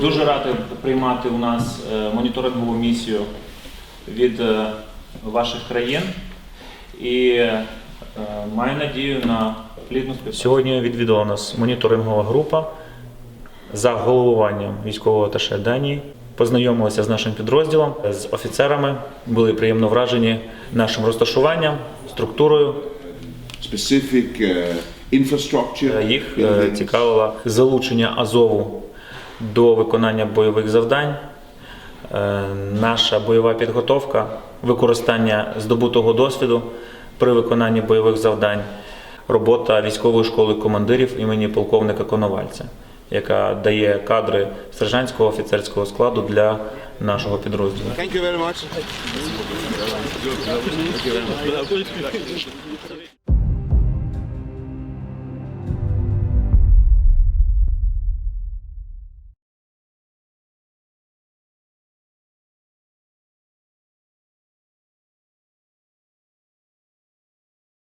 Дуже радий приймати у нас е, моніторингову місію від е, ваших країн і е, маю надію на плідну співпрацю. Сьогодні відвідала нас моніторингова група за головуванням військового аташе Данії. Познайомилися з нашим підрозділом, з офіцерами, були приємно вражені нашим розташуванням, структурою. specific uh. Їх е, цікавило залучення Азову до виконання бойових завдань, е, наша бойова підготовка, використання здобутого досвіду при виконанні бойових завдань, робота військової школи командирів імені полковника Коновальця, яка дає кадри сержантського офіцерського складу для нашого підрозділу. Much.